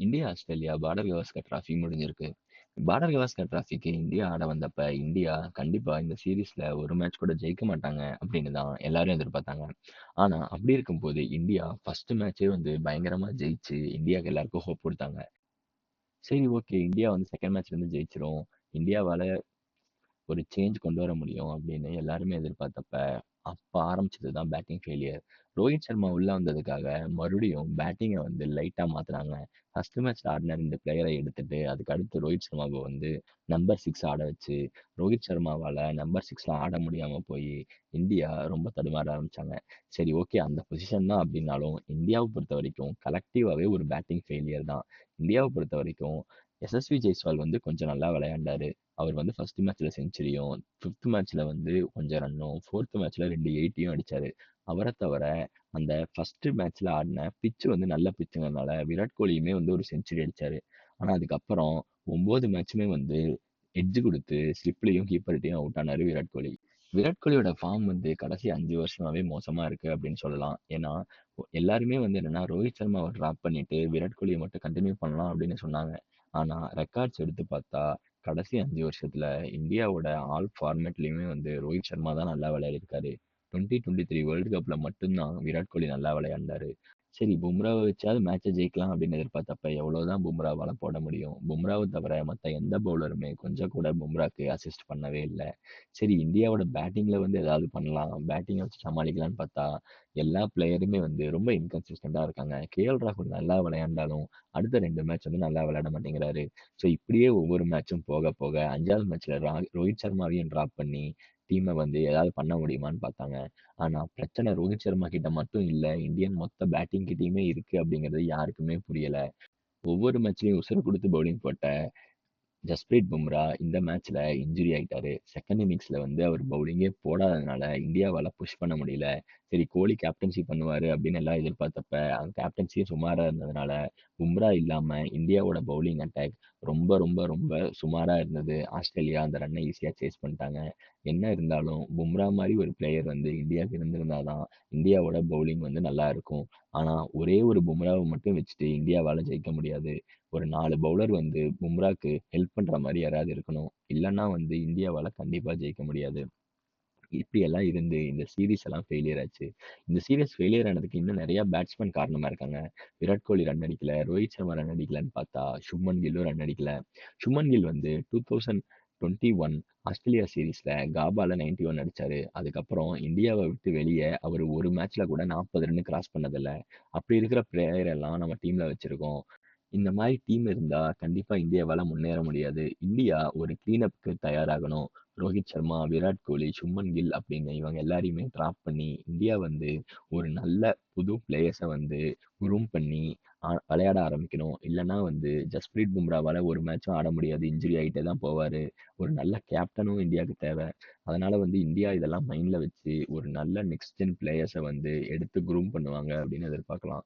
India, Australia border Gavaskar trophy முடிஞ்சிருக்கு. Border Gavaskar டிராஃபிக்கு India ஆட வந்தப்ப, இந்தியா கண்டிப்பா இந்த சீரீஸ்ல ஒரு மேட்ச் கூட ஜெயிக்க மாட்டாங்க அப்படின்னு தான் எல்லாரும் எதிர்பார்த்தாங்க. ஆனா, அப்படி இருக்கும்போது இந்தியா ஃபர்ஸ்ட் மேட்ச்சே வந்து பயங்கரமா ஜெயிச்சு, இந்தியாவுக்கு எல்லாருக்கும் ஹோப் கொடுத்தாங்க சரி ஓகே, இந்தியா வந்து செகண்ட் மேட்ச்ல இருந்து ஜெயிச்சிரும் இந்தியாவால ஒரு சேஞ்ச் கொண்டு வர முடியும் அப்படின்னு எல்லாருமே எதிர்பார்த்தப்ப, அப்ப ஆரம்பிச்சது தான் பேட்டிங் ஃபெயிலியர். ரோஹித் சர்மா உள்ள வந்ததுக்காக மறுபடியும் பேட்டிங்க வந்து லைட்டா மாத்துனாங்க. ஃபர்ஸ்ட் மேட்ச்ல ஆடின 2 பிளேயர எடுத்துட்டு, அதுக்கு அடுத்து ரோஹித் சர்மாவ வந்து நம்பர் 6 ஆட வச்சு, ரோஹித் சர்மாவால நம்பர் 6ல ஆட முடியாம போயி, இந்தியா ரொம்ப தடுமாற ஆரம்பிச்சாங்க. சரி ஓகே, அந்த பொசிஷன் தான் அப்படின்னாலும், இந்தியாவ பொறுத்தவரைக்கும் கலெக்டிவாவே ஒரு பேட்டிங் ஃபெயிலியர் தான். இந்தியாவ பொறுத்தவரைக்கும் எஸ்எஸ்வி ஜெய்ஸ்வால் வந்து கொஞ்சம் நல்லா விளையாண்டாரு. அவர் வந்து ஃபர்ஸ்ட் மேட்ச்சில் செஞ்சுரியும், ஃபிஃப்த் மேட்ச்சில் வந்து கொஞ்சம் ரன்னும், ஃபோர்த் மேட்ச்சில் ரெண்டு எயிட்டியும் அடித்தார் அவரை தவிர அந்த ஃபஸ்ட்டு மேட்ச்சில் ஆடின பிட்ச் வந்து நல்ல பிச்சுங்கிறதுனால விராட் கோலியுமே வந்து ஒரு செஞ்சுரி அடித்தார் ஆனால் அதுக்கப்புறம் ஒம்பது மேட்ச்சுமே வந்து எட்ஜ் கொடுத்து ஸ்லிப்லேயும் கீப்பர்கிட்டையும் அவுட் ஆனார் விராட் கோலி. விராட் கோலியோட ஃபார்ம் வந்து கடைசி அஞ்சு வருஷமாவே மோசமா இருக்கு அப்படின்னு சொல்லலாம். ஏன்னா, எல்லாருமே வந்து என்னன்னா, ரோஹித் சர்மாவை ட்ராப் பண்ணிட்டு, விராட் கோலியை மட்டும் கண்டினியூ பண்ணலாம் அப்படின்னு சொன்னாங்க. ஆனா, ரெக்கார்ட்ஸ் எடுத்து பார்த்தா, கடைசி 5 வருஷத்துல இந்தியாவோட ஆல் ஃபார்மேட்லேயுமே வந்து ரோஹித் சர்மா தான் நல்லா விளையாடிருக்காரு. 2023 வேர்ல்ட் கப்ல மட்டும் தான் விராட் கோலி நல்லா விளையாண்டாரு. சரி பும்ராவை வச்சாவது மேட்சை ஜெயிக்கலாம் அப்படின்னு எதிர்பார்த்தப்ப, எவ்வளோதான் பும்ராவால போட முடியும்? பும்ராவை தவிர மற்ற எந்த பவுலருமே கொஞ்சம் கூட பும்ராக்கு அசிஸ்ட் பண்ணவே இல்லை சரி இந்தியாவோட பேட்டிங்கில் வந்து ஏதாவது பண்ணலாம். பேட்டிங்கை வச்சு சமாளிக்கலாம்னு பார்த்தா, எல்லா பிளேயருமே வந்து ரொம்ப இன்கன்சிஸ்டண்டாக இருக்காங்க. கே.எல். ராகுல் நல்லா விளையாண்டாலும், அடுத்த ரெண்டு மேட்ச் வந்து நல்லா விளையாட மாட்டேங்கிறாரு. ஸோ இப்படியே ஒவ்வொரு மேட்சும் போக போக அஞ்சாவது மேட்ச்ல ரா ரோஹித் சர்மாவையும் ட்ராப் பண்ணி, டீம வந்து ஏதாவது பண்ண முடியுமான்னு பார்த்தாங்க. ஆனா பிரச்சனை ரோஹித் சர்மா கிட்ட மட்டும் இல்ல, இந்தியன் மொத்த பேட்டிங் கிட்டயுமே இருக்கு அப்படிங்கிறது யாருக்குமே புரியல. ஒவ்வொரு மேட்ச்லயும் உசுர குடுத்து பவுலிங் போட்ட ஜஸ்பிரீத் பும்ரா இந்த மேட்ச்ல இன்ஜுரி ஆயிட்டாரு. செகண்ட் இன்னிங்ஸ்ல வந்து அவர் பவுலிங்கே போடாததுனால, இந்தியாவால புஷ் பண்ண முடியல. சரி கோலி கேப்டன்சி பண்ணுவாரு அப்படின்னு எல்லாம் எதிர்பார்த்தப்ப, அந்த கேப்டன்சியும் சுமாரா இருந்ததுனால, பும்ரா இல்லாம இந்தியாவோட பவுலிங் அட்டாக் ரொம்ப ரொம்ப ரொம்ப சுமாரா இருந்தது. ஆஸ்திரேலியா அந்த ரன்ன ஈஸியா சேஸ் பண்ணிட்டாங்க. என்ன இருந்தாலும் பும்ரா மாதிரி ஒரு பிளேயர் வந்து இந்தியாவுக்கு இருந்திருந்தா தான், இந்தியாவோட பவுலிங் வந்து நல்லா இருக்கும். ஆனால் ஒரே ஒரு பும்ராவை மட்டும் வச்சுட்டு இந்தியாவால் ஜெயிக்க முடியாது. ஒரு நாலு பவுலர் வந்து பும்ராக்கு ஹெல்ப் பண்ணுற மாதிரி யாராவது இருக்கணும். இல்லைன்னா வந்து இந்தியாவால் கண்டிப்பாக ஜெயிக்க முடியாது. இப்படியெல்லாம் இருந்து இந்த சீரீஸ் எல்லாம் ஃபெயிலியர் ஆச்சு. இந்த சீரீஸ் ஃபெயிலியர் ஆனதுக்கு இன்னும் நிறைய பேட்ஸ்மேன் காரணமா இருக்காங்க. விராட் கோலி ரன் அடிக்கல, ரோஹித் சர்மா ரன் அடிக்கலன்னு பார்த்தா, சுப்மன் கில்லும் ரன் அடிக்கல. சுப்மன் கில் வந்து டூ தௌசண்ட் 2021 ஆஸ்திரேலியா சீரிஸ்ல காபால 91 அடிச்சாரு. அதுக்கப்புறம் இந்தியாவை விட்டு வெளியே அவர் ஒரு மேட்ச்ல கூட 40 ரன் கிராஸ் பண்ணதில்ல. அப்படி இருக்கிற பிளேயர் எல்லாம் நம்ம டீம்ல வச்சிருக்கோம். இந்த மாதிரி டீம் இருந்தா கண்டிப்பா இந்தியாவால முன்னேற முடியாது. இந்தியா ஒரு கிளீனப்புக்கு தயாராகணும். ரோஹித் சர்மா, விராட் கோலி, சும்மன் கில் அப்படின்னு இவங்க எல்லாரையுமே டிராப் பண்ணி, இந்தியா வந்து ஒரு நல்ல புது பிளேயர்ஸ வந்து குரூம் பண்ணி விளையாட ஆரம்பிக்கணும். இல்லன்னா வந்து ஜஸ்பிரீத் பும்ராவால ஒரு மேட்சும் ஆட முடியாது. இன்ஜுரி ஆயிட்டே தான் போவாரு. ஒரு நல்ல கேப்டனும் இந்தியாவுக்கு தேவ. அதனால வந்து இந்தியா இதெல்லாம் மைண்ட்ல வச்சு, ஒரு நல்ல நெக்ஸ்ட் ஜென் பிளேயர்ஸ வந்து எடுத்து குரூம் பண்ணுவாங்க அப்படின்னு எதிர்பார்க்கலாம்.